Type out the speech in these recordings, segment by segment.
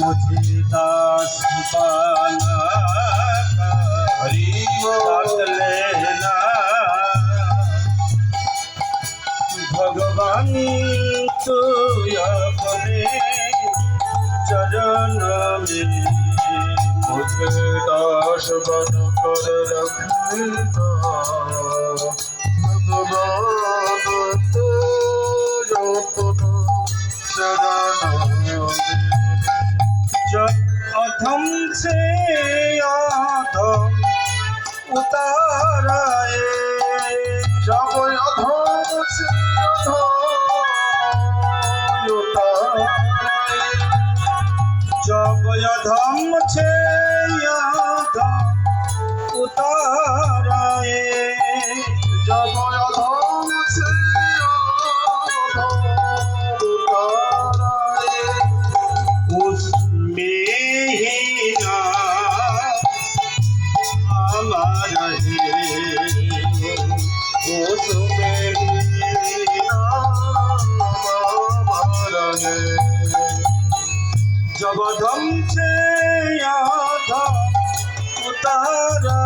मुझे दास बाला का हरि रख लेना भगवान तो अपने चरण में मुझे दास बन कर रखना भगवान অধম সে অধম উতারায় যাব অধম সে অধম উতারায় যাব অধম সে অধম উতারায় जब अधम से अधम उताराए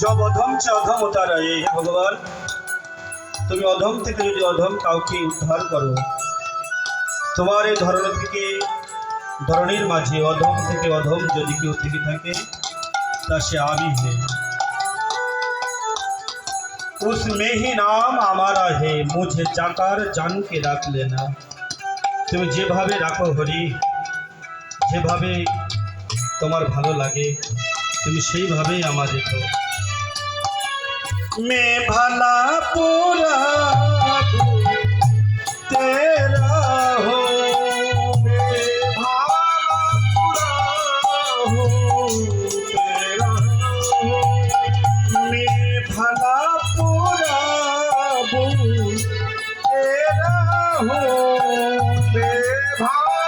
জব অধম চে অধম উতারা হে ভগবান। তুমি অধম থেকে যদি অধম কাউকে উদ্ধার করো, তোমার এই ধরন থেকে ধরনের মাঝে অধম থেকে অধম যদি কেউ থেকে থাকে, তা সে আমি হে उसमें ही নাম আমারা হে মুঝে জাকার জানকে রাখ লেনা তুমি যেভাবে রাখো হরি যেভাবে তোমার ভালো লাগে তুমি সেইভাবেই আমার রেখো मैं भला पूरा হবে ভালো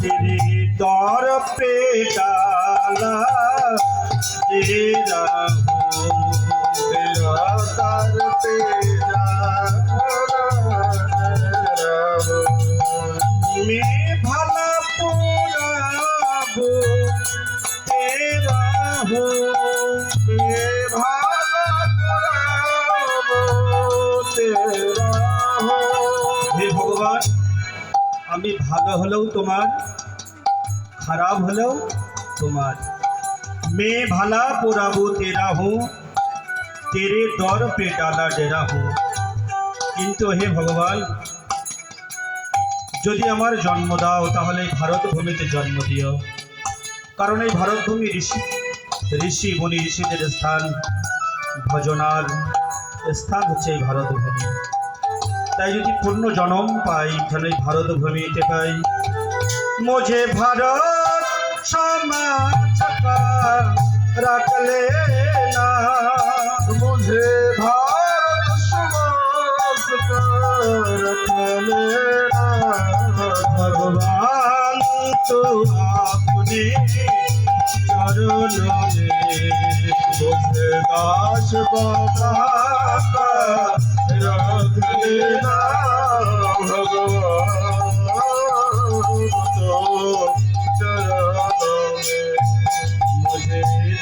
তিনি তর পেটালা তার পেটা মে ভালো পুরাবো তেরা হো ভালো। আমি ভালো হলেও তোমার খারাপ হলেও তোমার मैं भला पुराबो तेरा हूँ तेरे दौर पे डाला डेरा हूँ কিন্তু হে ভগবান যদি আমার জন্ম দাও তাহলে এই ভারত ভূমিতে জন্ম দিও কারণ এই ভারতভূমি ঋষি ঋষি মুনি ঋষিদের স্থান ভজনার স্থান হচ্ছে এই ভারতভূমি তাই যদি পূর্ণ জনম পাই তাহলে ভারত ভূমিতে পাই। মোঝে ভারত সমাজ রাখলে না। মুঝে ভারত রাখলে ভগবান, তো আপনি চরণে। দাস বাবা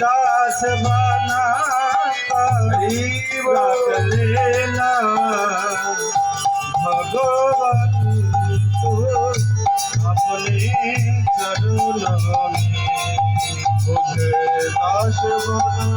दास बना कर रख लेना भगवान तो चरणों में मुझे दास बना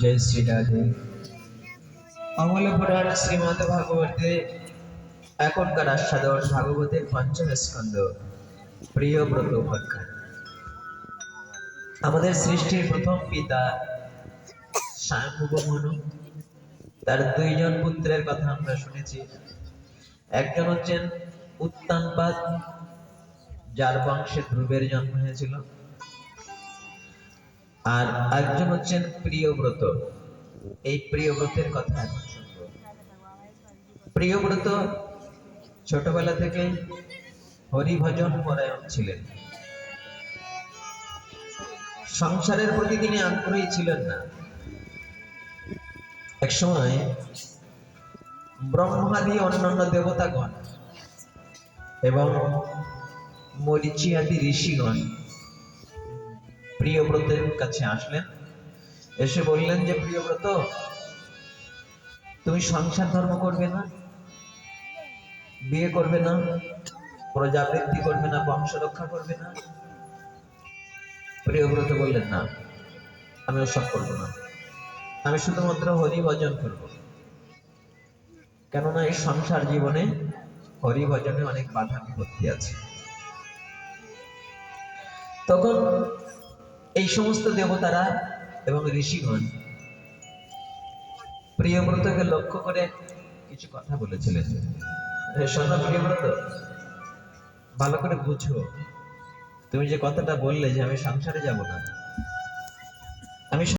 জয় শ্রী রাধে অমল পুরাণ শ্রীমদ ভাগবতে এখনকার আস্বাদন ভাগবতের পঞ্চম স্কন্ধ, প্রিয় ব্রত উপাখ্যান। আমাদের সৃষ্টির প্রথম পিতা স্বয়ংভূব মনু তার দুইজন পুত্রের কথা আমরা শুনেছি। একজন হচ্ছেন উত্তানপাদ, যার বংশে ধ্রুবের জন্ম হয়েছিল। আর একজন হচ্ছেন প্রিয়ব্রত এই প্রিয়ব্রতের কথা এখন শুনব প্রিয়ব্রত ছোটবেলা থেকে হরিভজন পরায়ণ ছিলেন। সংসারের প্রতি তিনি আগ্রহী ছিলেন না। একসময় ব্রহ্মাদি অন্যান্য দেবতাগণ এবং মরিচি আদি ঋষিগণ প্রিয়ব্রতের কাছে আসলেন। এসে বললেন যে, প্রিয়ব্রত, তুমি সংসার ধর্ম করবে না, বিয়ে করবে না, প্রজাবৃত্তি করবে না, বংশ রক্ষা করবে না? প্রিয়ব্রত বললেন, না, আমি ওসব করব না। আমি শুধুমাত্র হরি ভজন করব। কেননা এই সংসার জীবনে হরি ভজনে অনেক বাধা বিপত্তি আছে। তখন এই সমস্ত দেবতারা এবং ঋষিগণ প্রিয়ব্রতকে লক্ষ্য করে কিছু কথা বলেছিলেন। শোনো প্রিয়ব্রত, ভালো করে বুঝো। তুমি যে কথাটা বললে যে আমি সংসারে যাব না। আমি